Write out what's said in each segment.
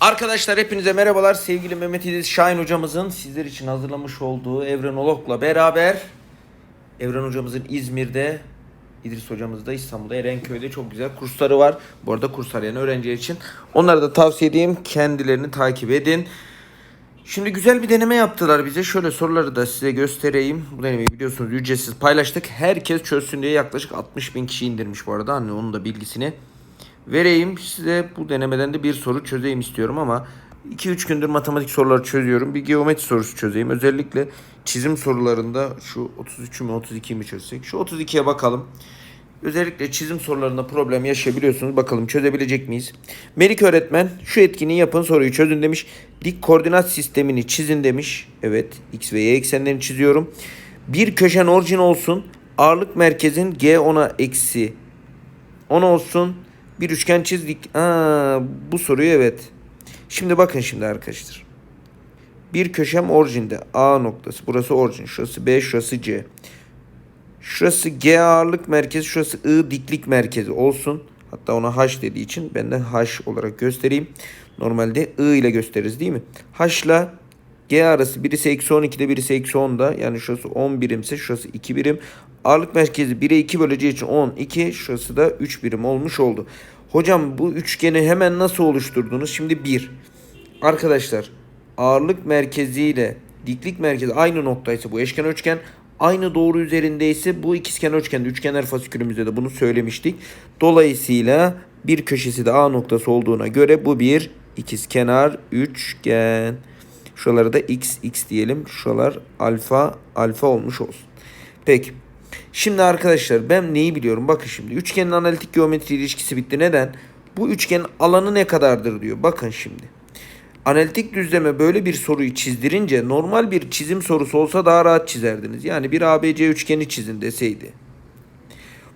Arkadaşlar hepinize merhabalar. Sevgili Mehmet İdris Şahin hocamızın sizler için hazırlamış olduğu Evrenolog'la beraber Evren hocamızın İzmir'de, İdris hocamız da İstanbul'da Erenköy'de çok güzel kursları var. Bu arada kurs arayan öğrenciler için. Onları da tavsiye edeyim. Kendilerini takip edin. Şimdi güzel bir deneme yaptılar bize. Şöyle soruları da size göstereyim. Bu denemeyi biliyorsunuz ücretsiz paylaştık. Herkes çözsün diye yaklaşık 60 bin kişi indirmiş bu arada. Hani onun da bilgisini vereyim. Size bu denemeden de bir soru çözeyim istiyorum ama 2-3 gündür matematik soruları çözüyorum. Bir geometri sorusu çözeyim. Özellikle çizim sorularında şu 33 mü 32 mi çözsek? Şu 32'ye bakalım. Özellikle çizim sorularında problem yaşayabiliyorsunuz. Bakalım çözebilecek miyiz? Melik öğretmen şu etkinliği yapın soruyu çözün demiş. Dik koordinat sistemini çizin demiş. Evet x ve y eksenlerini çiziyorum. Bir köşen orijin olsun. Ağırlık merkezin G10'a eksi 10 olsun. Bir üçgen çizdik. Aa, bu soruyu evet. Şimdi bakın şimdi arkadaşlar. Bir köşem orijinde. A noktası. Burası orijin. Şurası B, şurası C. Şurası G ağırlık merkezi, şurası I diklik merkezi olsun. Hatta ona H dediği için ben de H olarak göstereyim. Normalde I ile gösteririz değil mi? H ile G arası birisi eksi 12'de birisi eksi 10'da. Yani şurası 10 birimse şurası 2 birim. Ağırlık merkezi 1'e 2 böleceği için 12. Şurası da 3 birim olmuş oldu. Hocam bu üçgeni hemen nasıl oluşturdunuz? Şimdi 1. Arkadaşlar ağırlık merkezi ile diklik merkezi aynı noktaysa bu eşkenar üçgen aynı doğru üzerindeyse bu ikizkenar üçgende üçgenler fasikülümüzde de bunu söylemiştik. Dolayısıyla bir köşesi de A noktası olduğuna göre bu bir ikizkenar üçgen. Şuralara da x x diyelim. Şuralar alfa alfa olmuş olsun. Peki. Şimdi arkadaşlar ben neyi biliyorum? Bakın şimdi üçgenin analitik geometri ilişkisi bitti. Neden? Bu üçgenin alanı ne kadardır diyor. Bakın şimdi. Analitik düzleme böyle bir soruyu çizdirince normal bir çizim sorusu olsa daha rahat çizerdiniz. Yani bir ABC üçgeni çizin deseydi.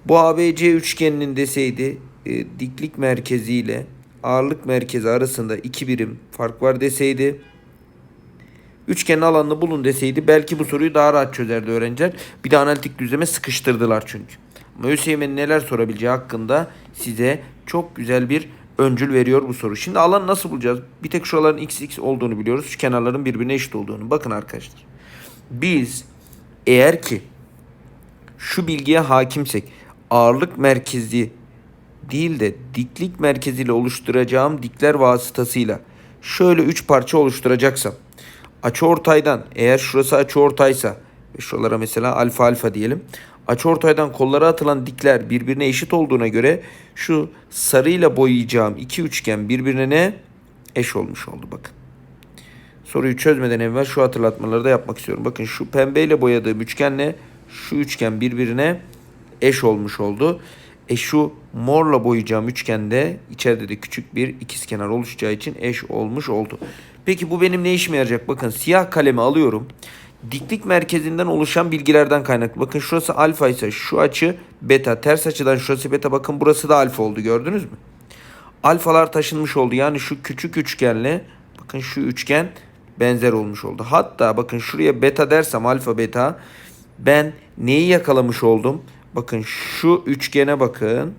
Bu ABC üçgeninin deseydi e, diklik merkeziyle ağırlık merkezi arasında iki birim fark var deseydi. Üçgenin alanını bulun deseydi belki bu soruyu daha rahat çözerdi öğrenciler. Bir de analitik düzleme sıkıştırdılar çünkü. Ama ÖSYM'nin neler sorabileceği hakkında size çok güzel bir öncül veriyor bu soru. Şimdi alanı nasıl bulacağız? Bir tek şuraların x x olduğunu biliyoruz. Şu kenarların birbirine eşit olduğunu. Bakın arkadaşlar. Biz eğer ki şu bilgiye hakimsek ağırlık merkezi değil de diklik merkeziyle oluşturacağım dikler vasıtasıyla şöyle üç parça oluşturacaksam açıortaydan eğer şurası açıortaysa şuralara mesela alfa alfa diyelim. Açıortaydan kollara atılan dikler birbirine eşit olduğuna göre şu sarıyla boyayacağım iki üçgen birbirine ne? eş olmuş oldu bakın. Soruyu çözmeden evvel şu hatırlatmaları da yapmak istiyorum. Bakın şu pembeyle boyadığım üçgenle şu üçgen birbirine eş olmuş oldu. E şu morla boyayacağım üçgende içeride de küçük bir ikizkenar oluşacağı için eş olmuş oldu. Peki bu benim ne işime yarayacak? Bakın siyah kalemi alıyorum. Diklik merkezinden oluşan bilgilerden kaynaklı. Bakın şurası alfa ise şu açı beta. Ters açıdan şurası beta. Bakın burası da alfa oldu gördünüz mü? Alfalar taşınmış oldu. Yani şu küçük üçgenle bakın şu üçgen benzer olmuş oldu. Hatta bakın şuraya beta dersem alfa beta ben neyi yakalamış oldum? Bakın şu üçgene bakın.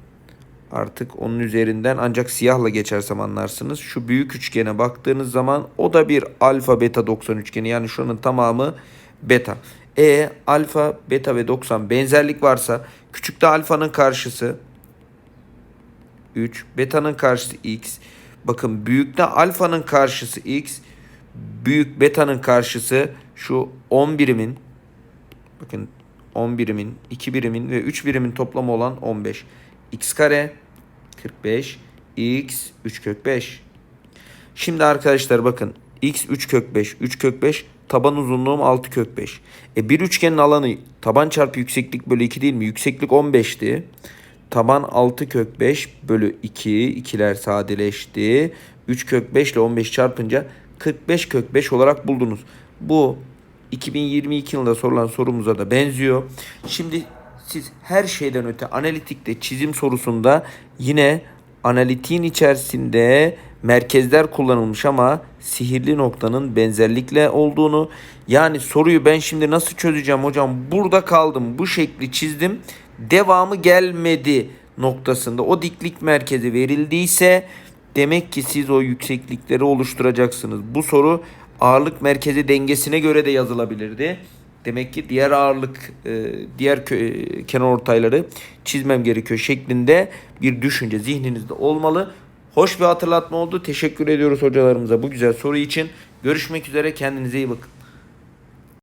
Artık onun üzerinden ancak siyahla geçersem anlarsınız. Şu büyük üçgene baktığınız zaman o da bir alfa beta 90 üçgeni. Yani şunun tamamı beta. E alfa beta ve 90 benzerlik varsa küçükte alfanın karşısı 3, beta'nın karşısı x. Bakın büyükte alfanın karşısı x, büyük beta'nın karşısı şu 10 birimin bakın 10 birimin, 2 birimin ve 3 birimin toplamı olan 15. x kare 45, x 3 kök 5. Şimdi arkadaşlar bakın x 3 kök 5, 3 kök 5 taban uzunluğum 6 kök 5. E bir üçgenin alanı taban çarpı yükseklik bölü 2 değil mi? Yükseklik 15'ti. Taban 6 kök 5 bölü 2. ikiler sadeleşti. 3 kök 5 ile 15 çarpınca 45 kök 5 olarak buldunuz. Bu 2022 yılında sorulan sorumuza da benziyor. Şimdi siz her şeyden öte analitikte çizim sorusunda yine analitiğin içerisinde merkezler kullanılmış ama sihirli noktanın benzerlikle olduğunu yani soruyu ben şimdi nasıl çözeceğim hocam burada kaldım bu şekli çizdim devamı gelmedi noktasında o diklik merkezi verildiyse Demek ki siz o yükseklikleri oluşturacaksınız. Bu soru ağırlık merkezi dengesine göre de yazılabilirdi. Demek ki diğer ağırlık, e, diğer e, kenar ortayları çizmem gerekiyor şeklinde bir düşünce zihninizde olmalı. Hoş bir hatırlatma oldu. Teşekkür ediyoruz hocalarımıza bu güzel soru için. Görüşmek üzere. Kendinize iyi bakın.